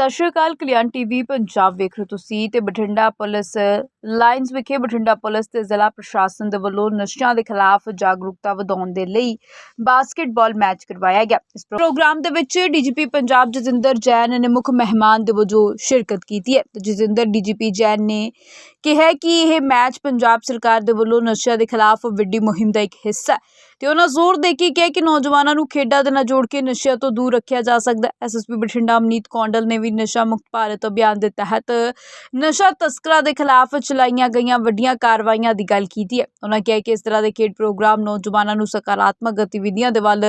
ਸਤਿ ਸ਼੍ਰੀ ਅਕਾਲ, ਕਲਿਆਣ ਟੀਵੀ ਪੰਜਾਬ ਵੇਖ ਰਹੇ ਹੋ ਤੁਸੀਂ ਤੇ ਬਠਿੰਡਾ ਪੁਲਿਸ ਲਾਈਨਸ ਵਿਖੇ ਬਠਿੰਡਾ ਪੁਲਿਸ ਤੇ ਜ਼ਿਲ੍ਹਾ ਪ੍ਰਸ਼ਾਸਨ ਦੇ ਵੱਲੋਂ ਨਸ਼ਿਆਂ ਦੇ ਖਿਲਾਫ ਜਾਗਰੂਕਤਾ ਵਧਾਉਣ ਦੇ ਲਈ ਬਾਸਕਟਬਾਲ ਮੈਚ ਕਰਵਾਇਆ ਗਿਆ। ਇਸ ਪ੍ਰੋਗਰਾਮ ਦੇ ਵਿੱਚ ਡੀਜੀਪੀ ਪੰਜਾਬ ਜਤਿੰਦਰ ਜੈਨ ਨੇ ਮੁੱਖ ਮਹਿਮਾਨ ਦੇ ਵਜੋਂ ਸ਼ਿਰਕਤ ਕੀਤੀ ਹੈ। ਤੇ ਜਤਿੰਦਰ, ਡੀਜੀਪੀ ਜੈਨ ਨੇ ਕਿਹਾ ਕਿ ਇਹ ਮੈਚ ਪੰਜਾਬ ਸਰਕਾਰ ਦੇ ਵੱਲੋਂ ਨਸ਼ਿਆਂ ਦੇ ਖਿਲਾਫ ਵੱਡੀ ਮੁਹਿੰਮ ਦਾ ਇੱਕ ਹਿੱਸਾ ਹੈ। ਤੇ ਉਹਨਾਂ ਜ਼ੋਰ ਦੇ ਕੇ ਕਿਹਾ ਕਿ ਨੌਜਵਾਨਾਂ ਨੂੰ ਖੇਡਾਂ ਦੇ ਨਾਲ ਜੋੜ ਕੇ ਨਸ਼ਿਆਂ ਤੋਂ ਦੂਰ ਰੱਖਿਆ ਜਾ ਸਕਦਾ ਹੈ। ਐਸਐਸਪੀ ਬਠਿੰਡਾ ਅਮਨੀਤ ਕੌਂਡਲ ਨੇ ਵੀ ਨਸ਼ਾ ਮੁਕਤ ਭਾਰਤ ਅਭਿਆਨ ਦੇ ਤਹਿਤ ਨਸ਼ਾ ਤਸਕਰਾਂ ਦੇ ਖਿਲਾਫ ਚਲਾਈਆਂ ਗਈਆਂ ਵੱਡੀਆਂ ਕਾਰਵਾਈਆਂ ਦੀ ਗੱਲ ਕੀਤੀ ਹੈ। ਉਹਨਾਂ ਕਿਹਾ ਕਿ ਇਸ ਤਰ੍ਹਾਂ ਦੇ ਖੇਡ ਪ੍ਰੋਗਰਾਮ ਨੌਜਵਾਨਾਂ ਨੂੰ ਸਕਾਰਾਤਮਕ ਗਤੀਵਿਧੀਆਂ ਦੇ ਵੱਲ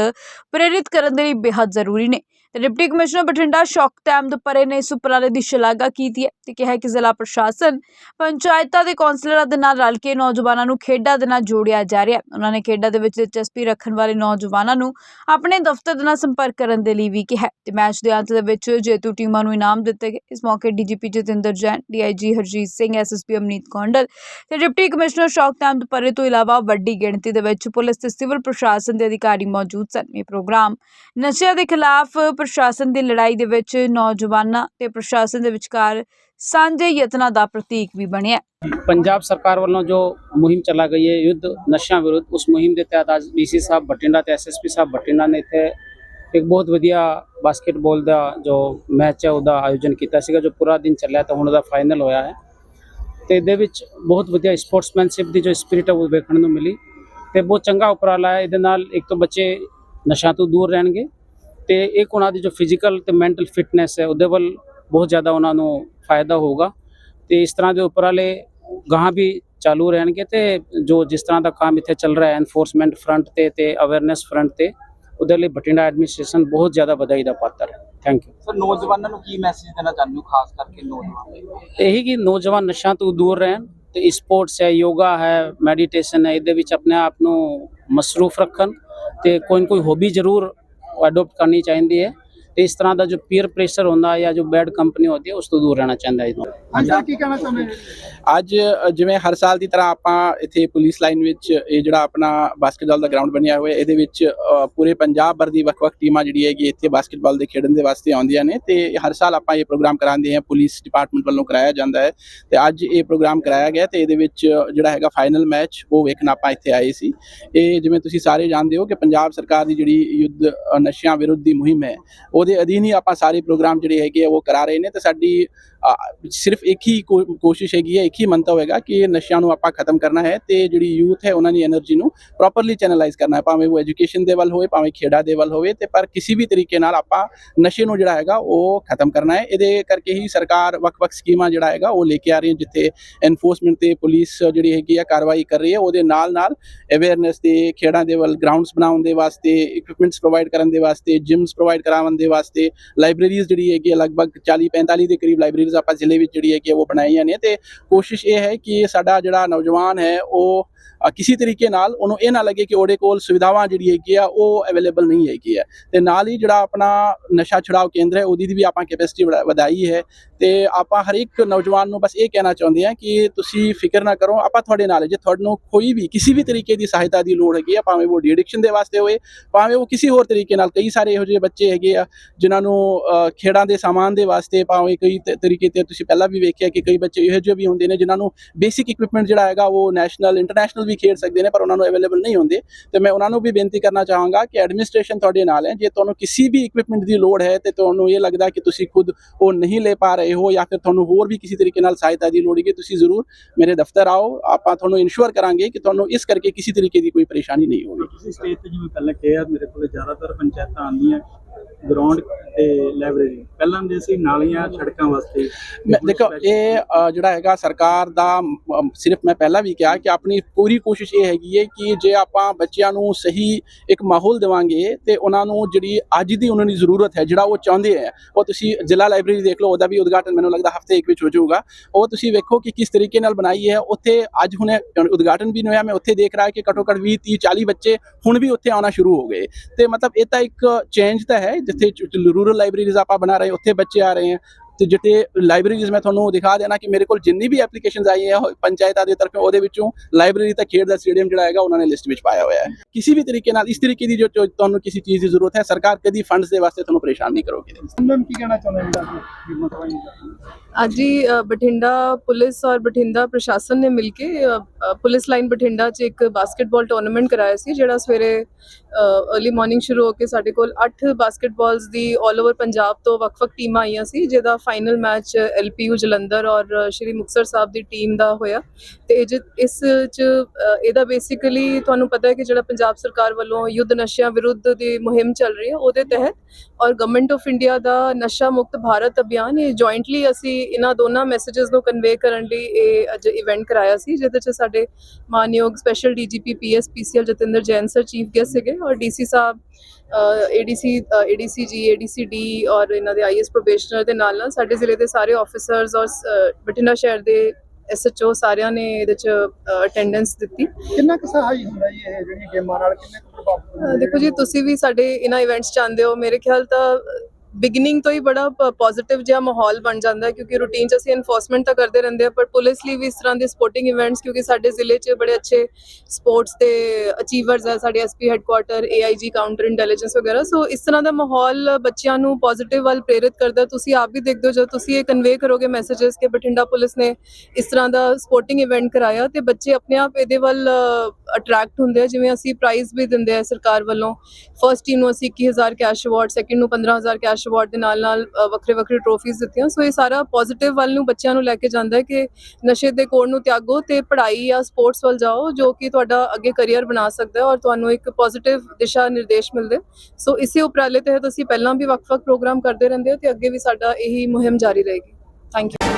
ਪ੍ਰੇਰਿਤ ਕਰਨ ਦੇ ਲਈ ਬੇहद ਜ਼ਰੂਰੀ ਨੇ। ਤੇ ਡਿਪਟੀ ਕਮਿਸ਼ਨਰ ਬਠਿੰਡਾ ਸ਼ੌਕਤ ਅਹਿਮਦ ਪਰੇ ਨੇ ਇਸ ਉਪਰਾਲੇ ਦੀ ਸ਼ਲਾਘਾ ਕੀਤੀ ਹੈ ਤੇ ਕਿਹਾ ਕਿ ਜ਼ਿਲ੍ਹਾ ਪ੍ਰਸ਼ਾਸਨ ਪੰਚਾਇਤਾਂ ਦੇ ਕੌਂਸਲਰਾਂ ਦੇ ਨਾਲ ਰਲ ਕੇ ਨੌਜਵਾਨਾਂ ਨੂੰ ਖੇਡਾਂ ਦੇ ਨਾਲ ਜੋੜਿਆ ਜਾ ਰਿਹਾ ਉਹਨਾਂ ਨੇ ਖੇਡਾਂ ਦੇ ਵਿੱਚ ਦਿਲਚਸਪੀ ਰੱਖਣ ਵਾਲੇ ਨੌਜਵਾਨਾਂ ਨੂੰ ਆਪਣੇ ਦਫ਼ਤਰ ਦੇ ਨਾਲ ਸੰਪਰਕ ਕਰਨ ਦੇ ਲਈ ਵੀ ਕਿਹਾ ਹੈ ਤੇ ਮੈਚ ਦੇ ਅੰਤ ਦੇ ਵਿੱਚ ਜੇਤੂ ਟੀਮਾਂ ਨੂੰ ਇਨਾਮ ਦਿੱਤੇ ਗਏ। ਇਸ ਮੌਕੇ DGP Jatinder Jain, DIG Harjeet Singh, SSP Amneet Kondal ਤੇ ਡਿਪਟੀ ਕਮਿਸ਼ਨਰ ਸ਼ੌਕਤ ਅਹਿਮਦ ਪਰੇ ਤੋਂ ਇਲਾਵਾ ਵੱਡੀ ਗਿਣਤੀ ਦੇ ਵਿੱਚ ਪੁਲਿਸ ਤੇ ਸਿਵਲ ਪ੍ਰਸ਼ਾਸਨ ਦੇ ਅਧਿਕਾਰੀ ਮੌਜੂਦ ਸਨ। ਇਹ ਪ੍ਰੋਗਰਾਮ ਨਸ਼ਿਆਂ ਦੇ ਖਿਲਾਫ ਪ੍ਰਸ਼ਾਸਨ ਦੀ ਲੜਾਈ ਦੇ ਵਿੱਚ ਨੌਜਵਾਨਾਂ ਤੇ ਪ੍ਰਸ਼ਾਸਨ ਦੇ ਵਿਚਕਾਰ ਸਾਂਝੇ ਯਤਨਾਂ ਦਾ ਪ੍ਰਤੀਕ ਵੀ ਬਣਿਆ। ਪੰਜਾਬ ਸਰਕਾਰ ਵੱਲੋਂ ਜੋ ਮੁਹਿੰਮ ਚਲਾ ਗਈ ਹੈ, ਯੁੱਧ ਨਸ਼ਿਆਂ ਵਿਰੁੱਧ, ਉਸ ਮੁਹਿੰਮ ਦੇ ਤਹਿਤ ਅੱਜ ਡੀਸੀ ਸਾਹਿਬ ਬਠਿੰਡਾ ਤੇ ਐਸਐਸਪੀ ਸਾਹਿਬ ਬਠਿੰਡਾ ਨੇ ਇੱਥੇ ਇੱਕ ਬਹੁਤ ਵਧੀਆ ਬਾਸਕਟਬਾਲ ਦਾ ਜੋ ਮੈਚ ਹੈ, ਉਹਦਾ ਆਯੋਜਨ ਕੀਤਾ ਸੀਗਾ, ਜੋ ਪੂਰਾ ਦਿਨ ਚੱਲਿਆ ਤਾਂ ਹੁਣ ਉਹਦਾ ਫਾਈਨਲ ਹੋਇਆ ਹੈ। ਤੇ ਇਹਦੇ ਵਿੱਚ ਬਹੁਤ ਵਧੀਆ ਸਪੋਰਟਸਮੈਨਸ਼ਿਪ ਦੀ ਜੋ ਸਪਿਰਿਟ ਹੈ, ਉਹ ਵੇਖਣ ਨੂੰ ਮਿਲੀ। ਤੇ ਬਹੁਤ ਚੰਗਾ ਉਪਰਾਲਾ ਹੈ, ਇਹਦੇ ਨਾਲ ਇੱਕ ਤਾਂ ਬੱਚੇ ਨਸ਼ਾ ਤੋਂ ਦੂਰ ਰਹਿਣਗੇ। ਤੇ ਇੱਕ ਉਹਨਾਂ ਦੀ ਜੋ ਫਿਜ਼ੀਕਲ ਤੇ ਮੈਂਟਲ ਫਿਟਨੈਸ ਹੈ ਉਹਦੇ ਵੱਲ ਬਹੁਤ ਜ਼ਿਆਦਾ ਉਹਨਾਂ ਨੂੰ ਫਾਇਦਾ ਹੋਊਗਾ। ਤੇ ਇਸ ਤਰ੍ਹਾਂ ਦੇ ਉਪਰਾਲੇ ਗਾਹਾਂ ਵੀ ਚਾਲੂ ਰਹਿਣਗੇ ਤੇ ਜੋ ਜਿਸ ਤਰ੍ਹਾਂ ਦਾ ਕੰਮ ਇੱਥੇ ਚੱਲ ਰਿਹਾ ਹੈ ਐਨਫੋਰਸਮੈਂਟ ਫਰੰਟ ਤੇ ਤੇ ਅਵੇਅਰਨੈਸ ਫਰੰਟ ਤੇ ਉਹਦੇ ਲਈ ਬਠਿੰਡਾ ਐਡਮਿਨਿਸਟ੍ਰੇਸ਼ਨ ਬਹੁਤ ਜ਼ਿਆਦਾ ਵਧਾਈ ਦਾ ਪਾਤਰ ਹੈ। ਥੈਂਕ ਯੂ ਸਰ ਨੌਜਵਾਨਾਂ ਨੂੰ ਕੀ ਮੈਸੇਜ ਦੇਣਾ ਚਾਹੁੰਦੇ ਹੋ ਖਾਸ ਕਰਕੇ ਨੌਜਵਾਨ ਇਹੀ ਕਿ ਨੌਜਵਾਨ ਨਸ਼ਿਆਂ ਤੋਂ ਦੂਰ ਰਹਿਣ ਤੇ ਸਪੋਰਟਸ ਹੈ ਯੋਗਾ ਹੈ ਮੈਡੀਟੇਸ਼ਨ ਹੈ ਇਹਦੇ ਵਿੱਚ ਆਪਣੇ ਆਪ ਨੂੰ ਮਸਰੂਫ ਰੱਖਣ ਤੇ ਕੋਈ ਨਾ ਕੋਈ ਹੌਬੀ ਜ਼ਰੂਰ ਅਡਾਪਟ ਕਰਨੀ ਚਾਹੀਦੀ ਹੈ ਤੇ ਇਸ ਤਰ੍ਹਾਂ ਦਾ ਜੋ ਪੀਅਰ ਪ੍ਰੈਸ਼ਰ ਹੁੰਦਾ ਜਾਂ ਜੋ ਬੈਡ ਕੰਪਨੀ ਹੁੰਦੀ ਹੈ ਉਸ ਤੋਂ ਦੂਰ ਰਹਿਣਾ ਚਾਹੀਦਾ ਹੈ ਹਾਂਜੀ। ਕੀ ਕਹਿਣਾ ਚਾਹੁੰਦੇ ਅੱਜ ਜਿਵੇਂ ਹਰ ਸਾਲ ਦੀ ਤਰ੍ਹਾਂ ਆਪਾਂ ਇੱਥੇ ਪੁਲਿਸ ਲਾਈਨ ਵਿੱਚ ਇਹ ਜਿਹੜਾ ਆਪਣਾ ਬਾਸਕਟਬਾਲ ਦਾ ਗਰਾਊਂਡ ਬਣਿਆ ਹੋਇਆ ਇਹਦੇ ਵਿੱਚ ਪੂਰੇ ਪੰਜਾਬ ਭਰ ਦੀ ਵੱਖ-ਵੱਖ ਟੀਮਾਂ ਜਿਹੜੀ ਹੈਗੀ ਇੱਥੇ ਬਾਸਕਟਬਾਲ ਦੇ ਖੇਡਣ ਦੇ ਵਾਸਤੇ ਆਉਂਦੀਆਂ ਨੇ ਤੇ ਹਰ ਸਾਲ ਆਪਾਂ ਇਹ ਪ੍ਰੋਗਰਾਮ ਕਰਾਉਂਦੇ ਹਾਂ ਪੁਲਿਸ ਡਿਪਾਰਟਮੈਂਟ ਵੱਲੋਂ ਕਰਾਇਆ ਜਾਂਦਾ ਹੈ ਤੇ ਅੱਜ ਇਹ ਪ੍ਰੋਗਰਾਮ ਕਰਾਇਆ ਗਿਆ ਤੇ ਇਹਦੇ ਵਿੱਚ ਜਿਹੜਾ ਹੈਗਾ ਫਾਈਨਲ ਮੈਚ ਉਹ ਵੇਖਣ ਆਪਾਂ ਇੱਥੇ ਆਏ ਸੀ। ਇਹ ਜਿਵੇਂ ਤੁਸੀਂ ਸਾਰੇ ਜਾਣਦੇ ਹੋ ਕਿ ਪੰਜਾਬ ਸਰਕਾਰ ਦੀ ਜਿਹੜੀ ਯੁੱਧ ਨਸ਼ਿਆਂ ਵਿਰੁੱਧ ਦੀ ਮੁਹਿੰਮ ਹੈ ਉਹਦੇ ਅਧੀਨ ਹੀ ਆਪਾਂ ਸਾਰੇ ਪ੍ਰੋਗਰਾਮ ਜਿਹੜੇ ਹੈਗੇ ਆ, ਉਹ ਕਰਾ ਰਹੇ ਨੇ ਤੇ ਸਾਡੀ ਸਿਰਫ ਇੱਕ ਹੀ ਕੋਸ਼ਿਸ਼ ਹੈਗੀ ਹੈ, ਇੱਕ ਹੀ ਮੰਤਵ ਹੈਗਾ ਕਿ ਨਸ਼ਿਆਂ ਨੂੰ ਆਪਾਂ ਖਤਮ ਕਰਨਾ ਹੈ ਤੇ ਜਿਹੜੀ ਯੂਥ ਹੈ ਉਹਨਾਂ ਦੀ એનર્ਜੀ ਨੂੰ ਪ੍ਰੋਪਰਲੀ ਚੈਨਲਾਈਜ਼ ਕਰਨਾ ਹੈ, ਭਾਵੇਂ ਉਹ ਐਜੂਕੇਸ਼ਨ ਦੇ ਵੱਲ ਹੋਵੇ, ਭਾਵੇਂ ਖੇਡਾਂ ਦੇ ਵੱਲ ਹੋਵੇ ਤੇ ਪਰ ਕਿਸੇ ਵੀ ਤਰੀਕੇ ਨਾਲ ਆਪਾਂ ਨਸ਼ੇ ਨੂੰ ਜਿਹੜਾ ਹੈਗਾ ਉਹ ਖਤਮ ਕਰਨਾ ਹੈ। ਇਹਦੇ ਕਰਕੇ ਹੀ ਸਰਕਾਰ ਵੱਖ-ਵੱਖ ਸਕੀਮਾਂ ਜਿਹੜਾ ਹੈਗਾ ਉਹ ਲੈ ਕੇ ਆ ਰਹੀ ਹੈ, ਜਿੱਥੇ ਐਨਫੋਰਸਮੈਂਟ ਤੇ ਪੁਲਿਸ ਜਿਹੜੀ ਹੈਗੀ ਆ ਕਾਰਵਾਈ ਕਰ ਰਹੀ ਹੈ, ਉਹਦੇ ਨਾਲ-ਨਾਲ ਅਵੇਅਰਨੈਸ ਤੇ ਖੇਡਾਂ ਦੇ ਵੱਲ ਗਰਾਊਂਡਸ ਬਣਾਉਣ ਦੇ ਵਾਸਤੇ ਇਕਵਿਪਮੈਂਟਸ ਪ੍ਰੋਵਾਈਡ ਕਰਨ ਦੇ ਵਾਸਤੇ ਜਿਮਸ ਪ੍ਰੋਵਾਈਡ ਕਰਾਉਣ ਦੇ ਵਾਸਤੇ ਲਾਇਬ੍ਰੇਰੀਜ਼ ਜਿਹੜੀ ਹੈਗੀ ਆ ਲਗਭਗ 40 45 ਦੇ ਕਰੀਬ ਲਾਇਬ੍ਰੇਰੀ ਲਾਇਬ੍ਰੇਰੀਜ਼ ਆਪਾਂ ਜ਼ਿਲ੍ਹੇ ਵਿੱਚ ਜਿਹੜੀ ਹੈਗੀ ਆ ਉਹ ਬਣਾਈਆਂ ਨੇ ਤੇ ਕੋਸ਼ਿਸ਼ ਇਹ ਹੈ ਕਿ ਸਾਡਾ ਜਿਹੜਾ ਨੌਜਵਾਨ ਹੈ ਉਹ ਕਿਸੇ ਤਰੀਕੇ ਨਾਲ ਉਹਨੂੰ ਇਹ ਨਾ ਲੱਗੇ ਕਿ ਉਹਦੇ ਕੋਲ ਸੁਵਿਧਾਵਾਂ ਜਿਹੜੀ ਹੈਗੀ ਆ ਉਹ ਅਵੇਲੇਬਲ ਨਹੀਂ ਹੈਗੀ ਹੈ। ਤੇ ਨਾਲ ਹੀ ਜਿਹੜਾ ਆਪਣਾ ਨਸ਼ਾ ਛੁਡਾਓ ਕੇਂਦਰ ਹੈ ਉਹਦੀ ਵੀ ਆਪਾਂ ਕੈਪੈਸਿਟੀ ਵਧਾਈ ਹੈ ਤੇ ਆਪਾਂ ਹਰ ਇੱਕ ਨੌਜਵਾਨ ਨੂੰ ਬਸ ਇਹ ਕਹਿਣਾ ਚਾਹੁੰਦੇ ਹਾਂ ਕਿ ਤੁਸੀਂ ਫਿਕਰ ਨਾ ਕਰੋ, ਆਪਾਂ ਤੁਹਾਡੇ ਨਾਲ ਜੇ ਤੁਹਾਨੂੰ ਕੋਈ ਵੀ ਕਿਸੇ ਵੀ ਤਰੀਕੇ ਦੀ ਸਹਾਇਤਾ ਦੀ ਲੋੜ ਹੈਗੀ ਆ, ਭਾਵੇਂ ਉਹ ਐਡਿਕਸ਼ਨ ਦੇ ਵਾਸਤੇ ਹੋਵੇ, ਭਾਵੇਂ ਉਹ ਕਿਸੇ ਹੋਰ ਤਰੀਕੇ ਨਾਲ ਕਈ ਸਾਰੇ ਇਹੋ ਜਿਹੇ ਬੱਚੇ ਹੈਗੇ ਆ ਜਿਨ੍ਹਾਂ ਨੂੰ ਖੇਡਾਂ ਦੇ ਸਾਮਾਨ ਦੇ ਵਾਸਤੇ ਭਾਵੇਂ ਕਈ ਤ- ਤਰੀਕੇ ਤੇ ਤੁਸੀਂ ਪਹਿਲਾਂ ਵੀ ਵੇਖਿਆ ਕਿ ਕਈ ਬੱਚੇ ਇਹੋ ਜਿਹੇ ਵੀ ਹੁੰਦੇ ਨੇ ਜਿਨ੍ਹਾਂ ਨੂੰ ਬੇਸਿਕ ਇਕਵਿਪਮੈਂਟ ਜਿਹੜਾ ਹੈਗਾ ਉਹ ਨੈਸ਼ਨਲ ਇੰਟਰਨੈਸ਼ਨਲ ਵੀ ਖੇਡ ਸਕਦੇ ਨੇ, ਪਰ ਉਹਨਾਂ ਨੂੰ ਅਵੇਲੇਬਲ ਨਹੀਂ ਹੁੰਦੇ। ਤੇ ਮੈਂ ਉਹਨਾਂ ਨੂੰ ਵੀ ਬੇਨਤੀ ਕਰਨਾ ਚਾਹਾਂਗਾ ਕਿ ਐਡਮਿਨਿਸਟ੍ਰੇਸ਼ਨ ਤੁਹਾਡੇ ਨਾਲ ਹੈ। ਜੇ ਤੁਹਾਨੂੰ ਕਿਸੇ ਵੀ ਇਕਵਿਪਮੈਂਟ ਦੀ ਲੋੜ ਹੈ ਤੇ ਤੁਹਾਨੂੰ ਇਹ ਲੱਗਦਾ ਕਿ ਤੁਸੀਂ ਖੁਦ ਉਹ ਨਹੀਂ ਲੈ ਪਾ ਰਹੇ ਹੋ ਜਾਂ ਫਿਰ ਤੁਹਾਨੂੰ ਹੋਰ ਵੀ ਕਿਸੇ ਤਰੀਕੇ ਨਾਲ ਸਹਾਇਤਾ ਦੀ ਲੋੜ ਹੈਗੀ, ਤੁਸੀਂ ਜ਼ਰੂਰ ਮੇਰੇ ਦਫ਼ਤਰ ਆਓ। ਆਪਾਂ ਤੁਹਾਨੂੰ ਇਨਸ਼ੋਰ ਕਰਾਂਗੇ ਕਿ ਤੁਹਾਨੂੰ ਇਸ ਕਰਕੇ ਕਿਸੇ ਤਰੀਕੇ ਦੀ ਕੋਈ ਪਰੇਸ਼ਾਨੀ ਨਹੀਂ ਹੋਵੇਗੀ। ਤੁਸੀਂ ਸਟੇਜ ਤੇ ਜਿਵੇਂ ਪਹਿਲਾਂ ਕਿਹਾ, ਮੇਰੇ ਕੋਲੇ ਜ਼ਿਆਦਾਤਰ ਪੰਚਾਇਤਾਂ ਆਉਂਦੀਆਂ। ਗਰਾਊਂਡ ਤੇ ਲਾਇਬ੍ਰੇਰੀ ਪਹਿਲਾਂ ਦੇ ਸੀ ਨਾਲੀਆਂ ਸੜਕਾਂ ਵਾਸਤੇ ਦੇਖੋ, ਇਹ ਜਿਹੜਾ ਹੈਗਾ ਸਰਕਾਰ ਦਾ ਸਿਰਫ ਮੈਂ ਪਹਿਲਾਂ ਵੀ ਕਿਹਾ ਕਿ ਆਪਣੀ ਪੂਰੀ ਕੋਸ਼ਿਸ਼ ਇਹ ਹੈਗੀ ਹੈ ਕਿ ਜੇ ਆਪਾਂ ਬੱਚਿਆਂ ਨੂੰ ਸਹੀ ਇੱਕ ਮਾਹੌਲ ਦੇਵਾਂਗੇ ਤੇ ਉਹਨਾਂ ਨੂੰ ਜਿਹੜੀ ਅੱਜ ਦੀ ਉਹਨਾਂ ਦੀ ਜ਼ਰੂਰਤ ਹੈ, ਜਿਹੜਾ ਉਹ ਚਾਹੁੰਦੇ ਹੈ, ਉਹ ਤੁਸੀਂ ਜ਼ਿਲ੍ਹਾ ਲਾਇਬ੍ਰੇਰੀ ਦੇਖ ਲਓ, ਉਹਦਾ ਵੀ ਉਦਘਾਟਨ ਮੈਨੂੰ ਲੱਗਦਾ ਹਫ਼ਤੇ ਇੱਕ ਵਿੱਚ ਹੋ ਜਾਊਗਾ। ਉਹ ਤੁਸੀਂ ਵੇਖੋ ਕਿ ਕਿਸ ਤਰੀਕੇ ਨਾਲ ਬਣਾਈ ਹੈ। ਉੱਥੇ ਅੱਜ ਹੁਣੇ ਉਦਘਾਟਨ ਵੀ ਨਹੀਂ ਹੋਇਆ, ਮੈਂ ਉੱਥੇ ਦੇਖ ਰਿਹਾ ਕਿ ਘੱਟੋ ਘੱਟ 20 30 40 ਬੱਚੇ ਹੁਣ ਵੀ ਉੱਥੇ ਆਉਣਾ ਸ਼ੁਰੂ ਹੋ ਗਏ। ਤੇ ਮਤਲਬ ਇਹ ਤਾਂ ਇੱਕ ਚੇਂਜ ਤਾਂ ਹੈ ਜਿੱਥੇ ਰੂਰਲ ਲਾਇਬ੍ਰੇਰੀਜ਼ ਆਪਾਂ ਬਣਾ ਰਹੇ ਉੱਥੇ ਬੱਚੇ ਆ ਰਹੇ ਹੈ। ਤੇ ਜਿੱਥੇ ਲਾਇਬ੍ਰੇਰੀਜ਼ ਮੈਂ ਤੁਹਾਨੂੰ ਦਿਖਾ ਦੇਣਾ ਕਿ ਮੇਰੇ ਕੋਲ ਜਿੰਨੀ ਵੀ ਐਪਲੀਕੇਸ਼ਨਸ ਆਈ ਹੈ ਪੰਚਾਇਤਾਂ ਦੇ ਤਰਫੋਂ ਉਹਦੇ ਵਿੱਚੋਂ ਲਾਇਬ੍ਰੇਰੀ ਤੇ ਖੇਡ ਦਾ ਸਟੇਡੀਅਮ ਜਿਹੜਾ ਹੈਗਾ ਉਹਨਾਂ ਨੇ ਲਿਸਟ ਵਿੱਚ ਪਾਇਆ ਹੋਇਆ ਹੈ। ਕਿਸੇ ਵੀ ਤਰੀਕੇ ਨਾਲ ਇਸ ਤਰੀਕੇ ਦੀ ਜੋ ਤੁਹਾਨੂੰ ਕਿਸੇ ਚੀਜ਼ ਦੀ ਜ਼ਰੂਰਤ ਹੈ ਸਰਕਾਰ ਕਦੀ ਫੰਡਸ ਦੇ ਵਾਸਤੇ ਤੁਹਾਨੂੰ ਪਰੇਸ਼ਾਨ ਨਹੀਂ ਕਰੋਗੀ। ਮੈਮ ਕੀ ਕਹਿਣਾ ਚਾਹੁੰਦੇ ਅੱਜ ਹੀ ਬਠਿੰਡਾ ਪੁਲਿਸ ਔਰ ਬਠਿੰਡਾ ਪ੍ਰਸ਼ਾਸਨ ਨੇ ਮਿਲ ਕੇ ਪੁਲਿਸ ਲਾਈਨ ਬਠਿੰਡਾ 'ਚ ਇੱਕ ਬਾਸਕਟਬਾਲ ਟੂਰਨਾਮੈਂਟ ਕਰਾਇਆ ਸੀ, ਜਿਹੜਾ ਸਵੇਰੇ अर्ਲੀ ਮਾਰਨਿੰਗ ਸ਼ੁਰੂ ਹੋ ਕੇ ਸਾਡੇ ਕੋਲ 8 ਬਾਸਕਟਬਾਲਸ ਦੀ 올 ਓਵਰ ਪੰਜਾਬ ਤੋਂ ਵੱਖ-ਵੱਖ ਟੀਮਾਂ ਆਈਆਂ ਸੀ, ਜਿਹਦਾ ਫਾਈਨਲ ਮੈਚ ਐਲਪੀਯੂ ਜਲੰਧਰ ਔਰ ਸ਼੍ਰੀ ਮੁਕਸਰ ਸਾਹਿਬ ਦੀ ਟੀਮ ਦਾ ਹੋਇਆ। ਤੇ ਇਸ 'ਚ ਇਹਦਾ ਬੇਸਿਕਲੀ ਤੁਹਾਨੂੰ ਪਤਾ ਹੈ ਕਿ ਜਿਹੜਾ ਪੰਜਾਬ ਸਰਕਾਰ ਵੱਲੋਂ ਯੁੱਧ ਨਸ਼ਿਆਂ ਵਿਰੁੱਧ ਦੀ ਮੁਹਿੰਮ ਚੱਲ ਰਹੀ ਹੈ, ਉਹਦੇ ਤਹਿਤ ਔਰ ਗਵਰਨਮੈਂਟ ਆਫ ਇੰਡੀਆ ਦਾ ਨਸ਼ਾ ਮੁਕਤ ਭਾਰਤ ਅਭਿਆਨ, ਇਹ ਜੁਆਇੰਟਲੀ ਅਸੀਂ ਇਹਨਾਂ ਦੋਨਾਂ ਮੈਸੇजेस ਨੂੰ ਕਨਵੇ ਕਰਨ ਲਈ ਇਹ ਅੱਜ ਇਵੈਂਟ ਕਰਾਇਆ ਸੀ, ਜਿਹਦੇ 'ਚ ਸਾਡੇ ਸਾਡੇ ਮਾਨਯੋਗ special DGP PS PCL Jatinder Jain sir chief guest ਸੀਗੇ ਔਰ ਡੀਸੀ ਸਾਹਿਬ ADC ADC ji ADC D ਔਰ ਇਹਨਾਂ ਦੇ ਆਈਐਸ ਪ੍ਰੋਬੇਸ਼ਨਰ ਦੇ ਨਾਲ ਨਾਲ ਸਾਡੇ ਜ਼ਿਲ੍ਹੇ ਦੇ ਸਾਰੇ ਆਫੀਸਰਸ ਔਰ ਬਠਿੰਡਾ ਸ਼ਹਿਰ ਦੇ ਐਸਐਚਓ ਸਾਰਿਆਂ ਨੇ ਇਹਦੇ 'ਚ ਅਟੈਂਡੈਂਸ ਦਿੱਤੀ। ਕਿੰਨਾ ਕੁ ਸਹਾਈ ਹੁੰਦਾ ਜੀ ਇਹ ਜਿਹੜੀਆਂ ਗੇਮਾਂ ਨਾਲ? ਕਿੰਨੇ ਕੁ ਪ੍ਰਭਾਵ ਅਹ ਦੇਖੋ ਜੀ ਤੁਸੀਂ ਵੀ ਸਾਡੇ ਇਹਨਾਂ ਇਵੈਂਟਸ ਚ ਆਉਂਦੇ ਹੋ। ਮੇਰੇ ਖਿਆਲ ਤਾਂ ਬਿਗਨਿੰਗ ਤੋਂ ਹੀ ਬੜਾ ਪੋਜ਼ਿਟਿਵ ਜਿਹਾ ਮਾਹੌਲ ਬਣ ਜਾਂਦਾ ਹੈ, ਕਿਉਂਕਿ ਰੂਟੀਨ ਚ ਅਸੀਂ ਐਨਫੋਰਸਮੈਂਟ ਤਾਂ ਕਰਦੇ ਰਹਿੰਦੇ ਆ ਪਰ ਪੁਲਿਸ ਲਈ ਵੀ ਇਸ ਤਰ੍ਹਾਂ ਦੇ ਸਪੋਰਟਿੰਗ ਇਵੈਂਟਸ ਕਿਉਂਕਿ ਸਾਡੇ ਜ਼ਿਲ੍ਹੇ 'ਚ ਬੜੇ ਅੱਛੇ ਸਪੋਰਟਸ ਦੇ ਅਚੀਵਰਸ ਹੈ ਸਾਡੇ SP headquarter AIG counter intelligence ਵਗੈਰਾ ਸੋ ਇਸ ਤਰ੍ਹਾਂ ਦਾ ਮਾਹੌਲ ਬੱਚਿਆਂ ਨੂੰ ਪੋਜ਼ਿਟਿਵ ਵੱਲ ਪ੍ਰੇਰਿਤ ਕਰਦਾ ਤੁਸੀਂ ਆਪ ਵੀ ਦੇਖਦੇ ਹੋ, ਜਦੋਂ ਤੁਸੀਂ ਇਹ ਕਨਵੇ ਕਰੋਗੇ ਮੈਸੇजेस ਕਿ ਬਠਿੰਡਾ ਪੁਲਿਸ ਨੇ ਇਸ ਤਰ੍ਹਾਂ ਦਾ ਸਪੋਰਟਿੰਗ ਇਵੈਂਟ ਕਰਾਇਆ, ਤੇ ਬੱਚੇ ਆਪਣੇ ਆਪ ਇਹਦੇ ਵੱਲ ਅਟਰੈਕਟ ਹੁੰਦੇ ਆ, ਜਿਵੇਂ ਅਸੀਂ ਪ੍ਰਾਈਜ਼ ਵੀ ਦਿੰਦੇ ਆ ਸਰਕਾਰ ਵੱਲੋਂ। ਫਰਸਟ ਟੀਮ ਨੂੰ ਅਸੀਂ 21000 ਕੈਸ਼ ਅਵਾਰਡ ਸੈਕਿੰਡ ਨੂੰ 15000 ਕੈਸ਼ ਅਵਾਰਡ ਦੇ ਨਾਲ ਨਾਲ ਵੱਖਰੇ ਵੱਖਰੇ ਟਰੋਫੀਜ਼ ਦਿੱਤੀਆਂ। ਸੋ ਇਹ ਸਾਰਾ ਪੋਜ਼ਿਟਿਵ ਵੱਲ ਨੂੰ ਬੱਚਿਆਂ ਨੂੰ ਲੈ ਕੇ ਜਾਂਦਾ ਹੈ ਕਿ ਨਸ਼ੇ ਦੇ ਕੋੜ ਨੂੰ ਤਿਆਗੋ ਤੇ ਪੜ੍ਹਾਈ ਜਾਂ ਸਪੋਰਟਸ ਵੱਲ ਜਾਓ, ਜੋ ਕਿ ਤੁਹਾਡਾ ਅੱਗੇ ਕੈਰੀਅਰ ਬਣਾ ਸਕਦਾ ਹੈ ਔਰ ਤੁਹਾਨੂੰ ਇੱਕ ਪੋਜ਼ਿਟਿਵ ਦਿਸ਼ਾ ਨਿਰਦੇਸ਼ ਮਿਲਦੇ ਸੋ ਇਸੇ ਉਪਰਾਲੇ ਤਹਿਤ ਅਸੀਂ ਪਹਿਲਾਂ ਵੀ ਵੱਖ-ਵੱਖ ਪ੍ਰੋਗਰਾਮ ਕਰਦੇ ਰਹਿੰਦੇ ਹਾਂ ਤੇ ਅੱਗੇ ਵੀ ਸਾਡਾ ਇਹੀ ਮੁਹਿੰਮ ਜਾਰੀ ਰਹੇਗੀ। Thank you